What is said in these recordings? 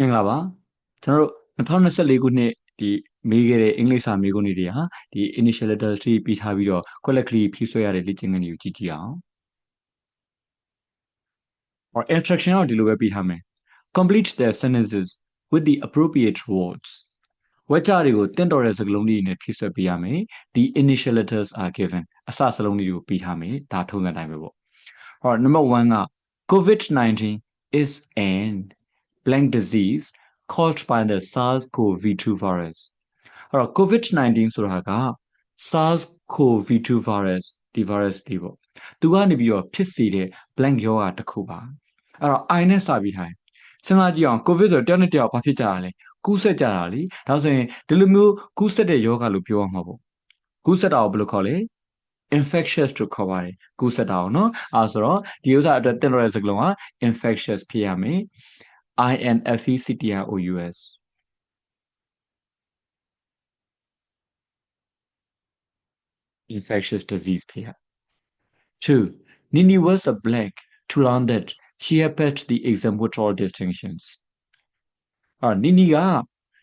မင်္ဂလာပါကျွန်တော်တို့2024ခုနှစ်ဒီမေးခဲ့တဲ့အင်္ဂလိပ်စာမေးခွန်းတွေဟာဒီ initial letters တွေပြီးထားပြီးတော့ correctly ဖြည့်ဆွဲရတဲ့လေ့ကျင့်ခန်းတွေကိုကြည့်ကြည့်အောင် or instruction တော့ဒီလိုပဲပြီးထားမယ် complete their sentences with the appropriate words ဝကျတွေကိုတင့်တော်တဲ့စကားလုံးတွေနဲ့ဖြည့်ဆွဲပေးရမယ် the initial letters are given အစစလုံးတွေကိုပြီးထားမယ်ဒါထုံးစံတိုင်းပဲပေါ့ဟော number 1က covid-19 is an blank disease caused by the SARS-CoV-2 virus အဲ့တော့ COVID-19 ဆိုတာက SARS-CoV-2 virus ဒီ virus တွေပေါ့သူကနေပြီးတော့ဖြစ်စေတဲ့ blank ရောဂါတစ်ခုပါအဲ့တော့ I နဲ့စပြီးထိုင်စဉ်းစားကြည့်အောင် COVID ဆိုတော့တယောက်နဲ့တယောက်ဘာဖြစ်ကြတာလဲကူးစက်ကြတာလीဒါဆိုရင်ဒီလိုမျိုးကူးစက်တဲ့ယောဂလို့ပြောရမှာပေါ့ကူးစက်တာကိုဘယ်လိုခေါ်လဲ infectious လို့ခေါ်ပါတယ်ကူးစက်တာကိုเนาะအဲဆိုတော့ဒီဥစ္စာအတွက်တင်ရတဲ့စကားလုံးက infectious ဖြစ်ရမယ် I N F E C T R O U S infectious disease ဖေရ 2 Nini was a blank to learn that she had passed the exam with all distinctions အာနီနီက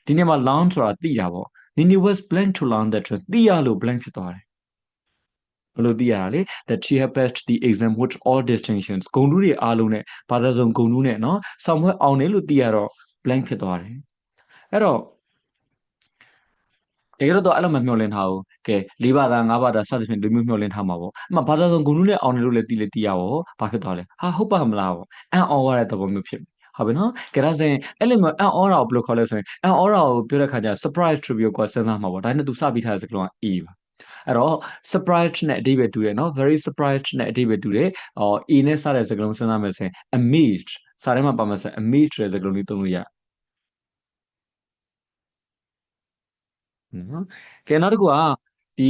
ဒီနေ့မှာ learn ဆိုတာသိတာပေါ့ Nini was blank to learn that သိရလို့ blank ဖြစ်သွားတယ် ဘယ်လိုသိရတာလဲ the tear passed the exam with all distinctions ဂုံတူးတွေအားလုံးနဲ့ဘာသာစုံဂုံတူးနဲ့နော်ဆောင်ပွဲအောင်တယ်လို့သိရတော့ blank ဖြစ်သွားတယ်အဲ့တော့တကယ်တော့အဲ့လိုမမျှော်လင့်ထားဘူးကဲ၄ဘာသာ၅ဘာသာစသဖြင့်လူမျိုးမျှော်လင့်ထားမှာပေါ့အမှဘာသာစုံဂုံတူးနဲ့အောင်တယ်လို့လည်းသိလေသိရပါဘာဖြစ်သွားလဲဟာဟုတ်ပါမလားပေါ့အန်အော်ရတဲ့သဘောမျိုးဖြစ်ဟုတ်ပြီနော်ကြရစင်အဲ့လိုမျိုးအန်အော်တာကိုဘယ်လိုခေါ်လဲဆိုရင်အန်အော်တာကိုပြောတဲ့ခါကျ surprise trivia ကိုစဉ်းစားမှာပေါ့ဒါနဲ့သူစပြီးထားတဲ့စကားလုံးက A ပါ အဲ့တော့ surprised နဲ့အဓိပ္ပာယ်တူတယ်နော် very surprised နဲ့အဓိပ္ပာယ်တူတယ်အော် A နဲ့စတဲ့စကားလုံးစဉ်းစားမယ်ဆိုရင် amazed စာထဲမှာပါမယ်ဆိုရင် amazed တဲ့စကားလုံးလေးသုံးလို့ရနော်ကဲနောက်တစ်ခုကဒီ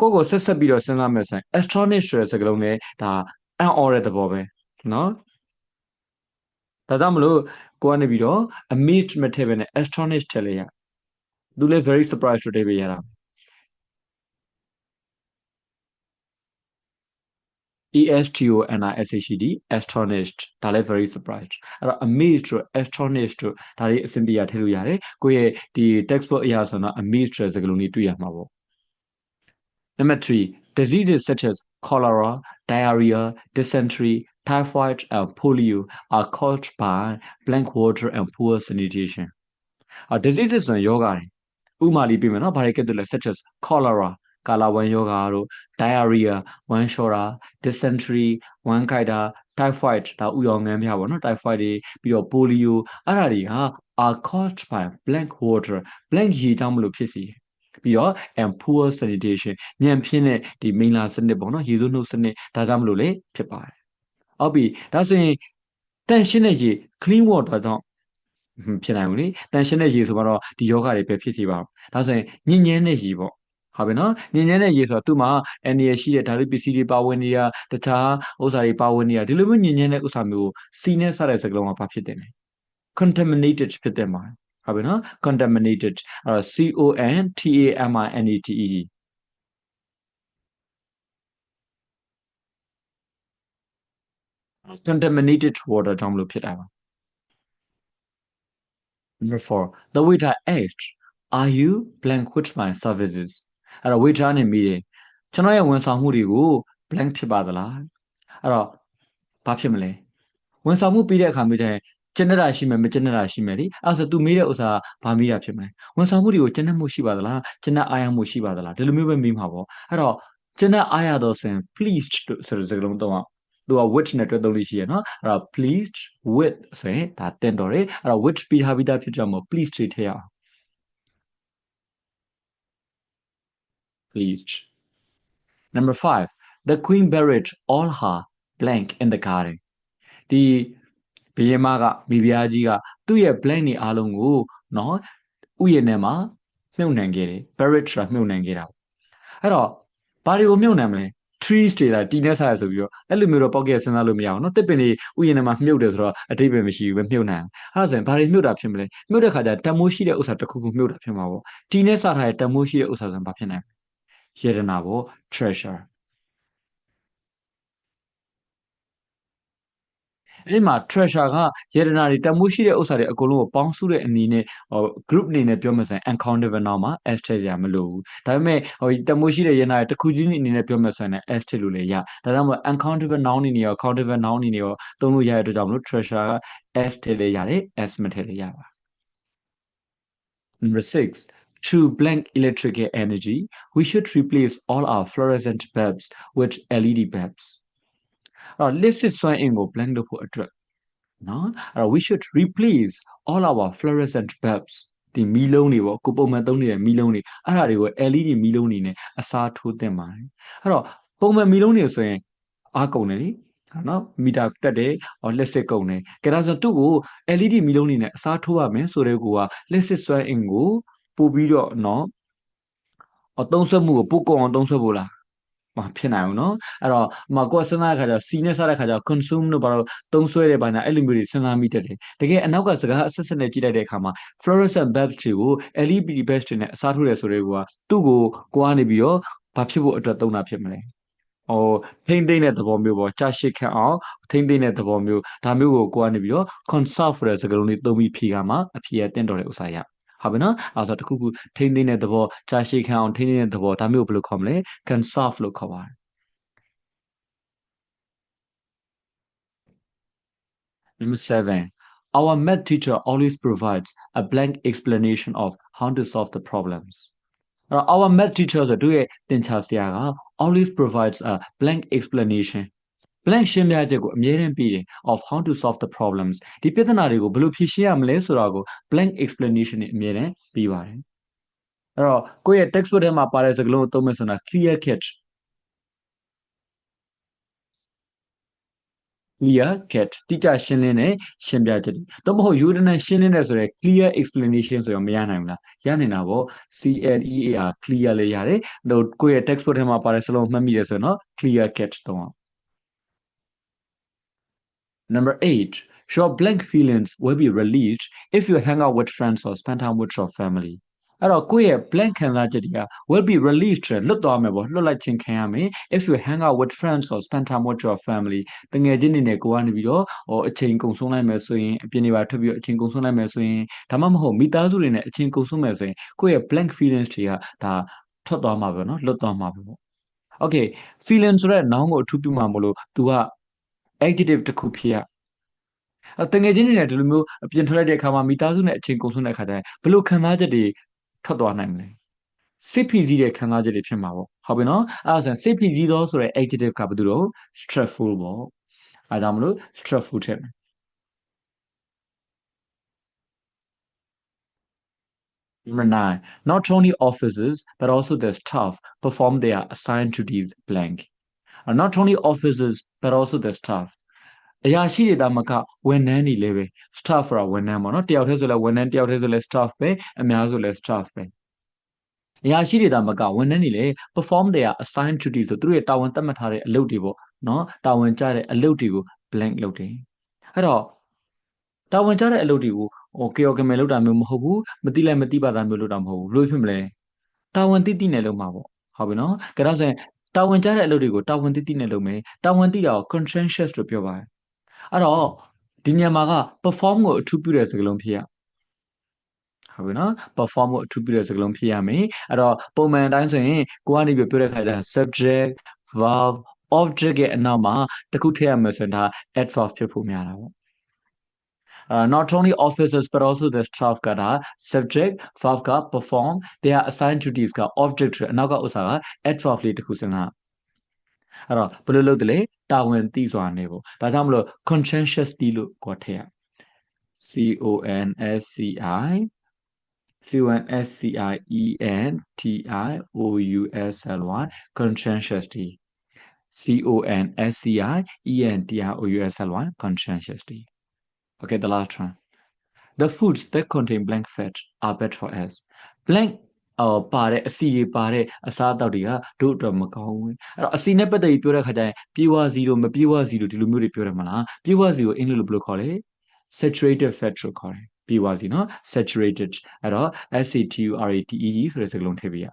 ကိုယ့်ကိုဆက်ဆက်ပြီးတော့စဉ်းစားမယ်ဆိုရင် astonished ဆိုတဲ့စကားလုံးလေးဒါအံ့ဩတဲ့သဘောပဲနော်ဒါကြောင့်မလို့ကိုကနေပြီးတော့ amazed မထည့်ဘဲနဲ့ astonished ထည့်လိုက်ရသူလည်း very surprised လို့ထည့်ပေးရတာ ASTONISHED astonished ဒါလည်း very surprised အဲ့တော့ amazed တို့ astonished တို့ဒါလေးအဆင်ပြေရထည့်လို့ရတယ်ကိုယ့်ရဲ့ဒီ textbook အရာဆိုတော့ amazed တဲ့စကားလုံးလေးတွေ့ရမှာပေါ့ Number 3 diseases such as cholera diarrhea dysentery typhoid and polio are caused by blank water and poor sanitation အာ diseases ဆိုရင်ယောဂတွေဥမာလေးပြမယ်နော်ဘာတွေကဲ့သို့လဲ such as cholera ကာလာဝမ်းယောဂါတို့ diarrhea ဝမ်းလျှောတာ dysentery ဝမ်းကိုက်တာ typhoid ဒါဥယောင်ငန်းပြပါတော့ typhoid တွေပြီးတော့ polio အဲ့ဒါတွေဟာ are caused by blank water blank ရေကြောင့်မလို့ဖြစ်စီပြီးတော့ and poor sanitation ညံပြင်းတဲ့ဒီမိန်လာစနစ်ပေါ့နော်ရေစိုးနှုတ်စနစ်ဒါကြောင့်မလို့လေဖြစ်ပါတယ်။ဟုတ်ပြီဒါဆိုရင်တန်ရှင်းတဲ့ရေ clean water ကြောင့်ဖြစ်နိုင်ဘူးလေတန်ရှင်းတဲ့ရေဆိုတော့ဒီယောဂတွေပဲဖြစ်စီပါတော့ဒါဆိုရင်ညဉ့်ညမ်းတဲ့ရေပေါ့ ဟုတ်ပြီနော်ညဉ့်ညမ်းတဲ့ရေဆိုတော့သူ့မှာအန်ရရှိတဲ့ဓာတ်ပစ္စည်းတွေပါဝင်နေတာတခြားဥစ္စာတွေပါဝင်နေတာဒီလိုမျိုးညဉ့်ညမ်းတဲ့ဥစ္စာမျိုးစီနဲ့စတဲ့စကားလုံးကဘာဖြစ်တယ်လဲ contaminated ဖြစ်တယ်မှာဟုတ်ပြီနော် contaminated အဲ့တော့ C O N T A M I N A T E contaminated water ကြောင့်မလို့ဖြစ်တာပါ Number 4 the waiter asked are you blank with my services အဲ့တော့ waiter နဲ့မိတယ်ကျွန်တော်ရဲ့ဝန်ဆောင်မှုတွေကို blank ဖြစ်ပါသလားအဲ့တော့ဘာဖြစ်မလဲဝန်ဆောင်မှုပြီးတဲ့အခါမျိုးကျရင်ကျင့်တာရှိမယ်မကျင့်တာရှိမယ်လေအဲ့ဆို तू မေးတဲ့ဥစ္စာဘာမေးတာဖြစ်မလဲဝန်ဆောင်မှုတွေကိုကျင့်တတ်မှုရှိပါသလားကျင့်တတ်အားရမှုရှိပါသလားဒီလိုမျိုးပဲမေးမှာပေါ့အဲ့တော့ကျင့်တတ်အားရတော့ဆိုရင် pleased ဆိုတဲ့စကားလုံးတော့သူက which နဲ့တွဲသုံးလို့ရှိရနော်အဲ့တော့ pleased with ဆိုရင်ဒါတင်တော်တယ်အဲ့တော့ which ပြီးထားပြီးသားဖြစ်ကြမှာ pleased ထည့်ရအောင် pleased number 5 the queen buried all her blank in the garden ဒီဘုရင်မကမိဖုရားကြီးကသူ့ရဲ့ blank တွေအားလုံးကိုနော်ဥယျာဉ်ထဲမှာမြုပ်နှံခဲ့တယ် buried ဆိုတာမြုပ်နှံခဲ့တာအဲ့တော့ဘာတွေကိုမြုပ်နှံမလဲ trees တွေလားတီနဲ့စားရဆိုပြီးတော့အဲ့လိုမျိုးတော့ပောက်ကရစဉ်းစားလို့မရအောင်နော်တစ်ပင်တွေဥယျာဉ်ထဲမှာမြုပ်တယ်ဆိုတော့အတိတ်ပဲမရှိဘူးပဲမြုပ်နိုင်အဲ့ဒါဆိုရင်ဘာတွေမြုပ်တာဖြစ်မလဲမြုပ်တဲ့ခါကျတမိုးရှိတဲ့ဥစ္စာတစ်ခုခုမြုပ်တာဖြစ်မှာပေါ့တီနဲ့စားထားတဲ့တမိုးရှိတဲ့ဥစ္စာဆိုရင်ဘာဖြစ်နိုင် ရတနာပေါ့ treasure အဲ့ဒီမှာ treasure ကယေဒနာတွေတမိုးရှိတဲ့ဥစ္စာတွေအကုန်လုံးကိုပေါင်းစုတဲ့အနေနဲ့ဟို group အနေနဲ့ပြောမှဆိုရင် uncountable noun မှာ s ထည့်ရမလို့ဘူးဒါပေမဲ့ဟိုတမိုးရှိတဲ့ယေဒနာတွေတစ်ခုချင်းအနေနဲ့ပြောမှဆိုရင် s ထည့်လို့လည်းရဒါကြောင့်မို့ uncountable noun အနေနဲ့ရော countable noun အနေနဲ့ရောသုံးလို့ရတဲ့အတွက်ကြောင့်မလို့ treasure က s ထည့်လည်းရတယ် s မထည့်လည်းရပါ Number 6 Through blank electrical energy, we should replace all our fluorescent bulbs with LED bulbs. အဲ့တော့ list စွမ်းအင်ကို blank လုပ်ဖို့အတွက်နော်အဲ့တော့ we should replace all our fluorescent bulbs ဒီမီးလုံးတွေပေါ့ကိုပုံမှန်သုံးနေတဲ့မီးလုံးတွေအဲ့ဒါတွေကို LED မီးလုံးတွေနဲ့အစားထိုးသင့်ပါတယ်အဲ့တော့ပုံမှန်မီးလုံးတွေဆိုရင်အားကုန်တယ်လေနော်မီတာတက်တယ်ဟောလက်စစ်ကုန်တယ်ကဲဒါဆိုသူ့ကို LED မီးလုံးတွေနဲ့အစားထိုးရမယ်ဆိုတဲ့ကူကလက်စစ်စွမ်းအင်ကို ပို့ပြီးတော့နော်အသုံးဆွဲမှုကိုပို့ကုန်အောင်သုံးဆွဲဖို့လားမဖြစ်နိုင်ဘူးเนาะအဲ့တော့မကိုယ်စဉ်းစားတဲ့ခါကျစီနဲ့စားတဲ့ခါကျ consume လို့ဘာလို့သုံးဆွဲတယ်ဘာညာအဲ့လိုမျိုးတွေစဉ်းစားမိတတ်တယ်တကယ်အနောက်ကစကားအဆက်ဆက်နဲ့ကြည့်လိုက်တဲ့အခါမှာ fluorescent bulbs တွေကို LED bulbs တွေနဲ့အစားထိုးတယ်ဆိုတဲ့ကွာသူ့ကိုကိုကနေပြီးတော့ဘာဖြစ်ဖို့အတွက်သုံးတာဖြစ်မလဲဟိုထိမ့်သိမ့်တဲ့သဘောမျိုးပေါ့ကြာရှည်ခံအောင်ထိမ့်သိမ့်တဲ့သဘောမျိုးဒါမျိုးကိုကိုကနေပြီးတော့ conserve ဆိုတဲ့စကားလုံးလေးသုံးပြီးဖြေကမှအဖြေရတင့်တော်တဲ့ဥစ္စာရ ဟုတ်ပြီနော်အဲဆိုတခုခုထိမ့်သိမ့်တဲ့သဘောကြာရှည်ခံအောင်ထိမ့်သိမ့်တဲ့သဘောဒါမျိုးကိုဘယ်လိုခေါ်မလဲ conserve လို့ခေါ်ပါတယ် Number seven, our math teacher always provides a blank explanation of how to solve the problems. Uh, our math teacher ဆိုသူရဲ့သင်ချာဆရာက always provides a blank explanation blank ရှင်းပြချက်ကိုအမြဲတမ်းပေးတယ် of how to solve the problems ဒီပြဿနာတွေကိုဘယ်လိုဖြေရှင်းရမလဲဆိုတာကို blank explanation နဲ့အမြဲတမ်းပေးပါတယ်အဲ့တော့ကိုယ့်ရဲ့ textbook ထဲမှာပါတဲ့စကားလုံးကိုသုံးမယ်ဆိုတာ clear cut clear cut တိကျရှင်းလင်းတဲ့ရှင်းပြချက်တွေတော့မဟုတ် you နဲ့ရှင်းလင်းတဲ့ဆိုရယ် clear explanation ဆိုတော့မရနိုင်ဘူးလားရနိုင်တာပေါ့ CLEAR clear လေးရတယ်တော့ကိုယ့်ရဲ့ textbook ထဲမှာပါတဲ့စလုံးမှတ်မိတယ်ဆိုတော့ clear cut တော့ Number 8 your blank feelings will be released if you hang out with friends or spend time with your family အဲ့တော့ကိုယ့်ရဲ့ blank ခံစားချက်တွေက will be released လွတ်သွားမယ်ပေါ့လွတ်လိုက်ခြင်းခံရမယ် if you hang out with friends or spend time with your family တငယ်ချင်းတွေနဲ့ကိုကနေပြီးတော့ဟောအချိန်ကုန်ဆုံးလိုက်မယ်ဆိုရင်အပြင်တွေပါထွက်ပြီးတော့အချိန်ကုန်ဆုံးလိုက်မယ်ဆိုရင်ဒါမှမဟုတ်မိသားစုတွေနဲ့အချိန်ကုန်ဆုံးမယ်ဆိုရင်ကိုယ့်ရဲ့ blank feelings တွေကဒါထွက်သွားမှာပဲเนาะလွတ်သွားမှာပဲပေါ့ okay feeling ဆိုတဲ့ noun ကိုအထူးပြုမှာမလို့ तू က adjective တစ်ခုဖြစ်ရတငယ်ချင်းတွေနဲ့ဒီလိုမျိုးအပြင်ထွက်လိုက်တဲ့အခါမှာမိသားစုနဲ့အချိန်ကုန်ဆုံးတဲ့အခါကျရင်ဘယ်လိုခံစားချက်တွေထွက်သွားနိုင်မလဲစိတ်ဖိစီးတဲ့ခံစားချက်တွေဖြစ်မှာပေါ့ဟုတ်ပြီနော်အဲ့ဒါဆိုရင်စိတ်ဖိစီးသောဆိုတဲ့ adjective ကဘာလို့တော့ stressful ပေါ့အဲဒါမလို့ stressful ထည့်မယ် Number nine, not only officers but also the staff perform their assigned duties blank. Uh, not only officers but also the staff. အရာရှိတွေဒါမကဝန်ထမ်းတွေလည်းပဲ staff ဆိုတာဝန်ထမ်းပေါ့နော်တယောက်တည်းဆိုလည်းဝန်ထမ်းတယောက်တည်းဆိုလည်း staff ပဲအများဆိုလည်း staff ပဲအရာရှိတွေဒါမကဝန်ထမ်းတွေလည်း perform their assigned duty ဆိုသူတို့ရဲ့တာဝန်သတ်မှတ်ထားတဲ့အလုပ်တွေပေါ့နော်တာဝန်ကျတဲ့အလုပ်တွေကို blank လုပ်တယ်အဲ့တော့တာဝန်ကျတဲ့အလုပ်တွေကိုဟိုကေယောကမယ်လုပ်တာမျိုးမဟုတ်ဘူးမတိလိုက်မတိပါတာမျိုးလုပ်တာမဟုတ်ဘူးလို့ဖြစ်မလဲတာဝန်တိတိနဲ့လုပ်မှာပေါ့ဟုတ်ပြီနော်ကြတော့ဆိုရင် တာဝန်ကျတဲ့အလုပ်တွေကိုတာဝန်တိတိနဲ့လုပ်မယ်တာဝန်တိတာကို conscientious လို့ပြောပါတယ်အဲ့တော့ဒီညမှာက perform ကိုအထူးပြုတဲ့စကားလုံးဖြစ်ရဟုတ်ပြီနော် perform ကိုအထူးပြုတဲ့စကားလုံးဖြစ်ရမယ်အဲ့တော့ပုံမှန်အတိုင်းဆိုရင်ကိုကနေပြပြောတဲ့ခါကျ subject verb object ရဲ့အနောက်မှာတခုထည့်ရမယ်ဆိုရင်ဒါ adverb ဖြစ်ဖို့များတာပေါ့ Uh, not only officers but also the staff ကဒါ subject verb က perform their assigned duties က object အနောက်ကဥစ္စာက adverb လေးတစ်ခုစဉ်းစားအဲ့တော့ဘယ်လိုလုပ်တယ်လဲတာဝန်သိစွာနေပေါ့ဒါကြောင့်မလို့ conscientiously လို့ကိုထည့်ရ C O N S C I C O N S C I E N T I O U S L Y conscientiously C O N S C I E N T I O U S L Y conscientiously okay the last one the foods that contain blank fat are bad for us blank အော်ပါတဲ့အစီတွေပါတဲ့အစားအသောက်တွေကတို့အတွက်မကောင်းဘူးအဲ့တော့အစီနဲ့ပတ်သက်ပြီးပြောတဲ့ခါကျရင်ပြေဝစီလိုမပြေဝစီလိုဒီလိုမျိုးတွေပြောတယ်မလားပြေဝစီကိုအင်္ဂလိပ်လိုဘယ်လိုခေါ်လဲ saturated fat လို့ခေါ်တယ်ပြေဝစီနော် saturated အဲ့တော့ S A T U R A T E D ဆိုတဲ့စကားလုံးထည့်ပေးရ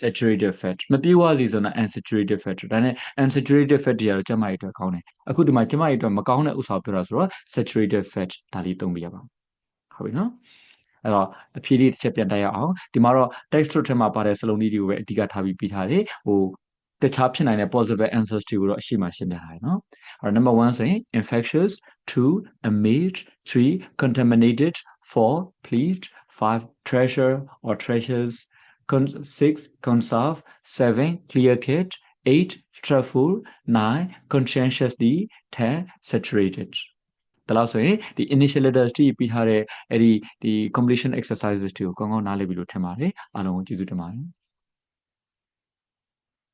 saturated fat မပြေဝစီဆိုတော့ unsaturated fat ဒါနဲ့ unsaturated fat တွေကတော့ကျမကြီးအတွက်ကောင်းတယ်အခုဒီမှာကျမကြီးအတွက်မကောင်းတဲ့ဥစ္စာကိုပြောတာဆိုတော့ saturated fat ဒါလေးသုံးပြရပါဟုတ်ပြီနော်အဲ့တော့အဖြေလေးတစ်ချက်ပြန်တက်ရအောင်ဒီမှာတော့ text ထဲမှာပါတဲ့စလုံးလေးတွေကိုပဲအဓိကထားပြီးပြီးထားတယ်ဟိုတခြားဖြစ်နိုင်တဲ့ positive answers တွေကိုတော့အရှိမှရှင်းပြထားတယ်နော်အဲ့တော့ number 1ဆိုရင် infectious 2 amazed 3 contaminated 4 pleased 5 treasure or treasures Con- 6 conserve 7 clear cut 8 stressful 9 conscientiously 10 saturated ဒါလို့ဆိုရင်ဒီ initial letters တီးပြီးထားတဲ့အဲ့ဒီဒီ completion exercises တွေကိုကောင်းကောင်းနားလည်ပြီလို့ထင်ပါတယ်အားလုံးကိုကျေးဇူးတင်ပါတယ်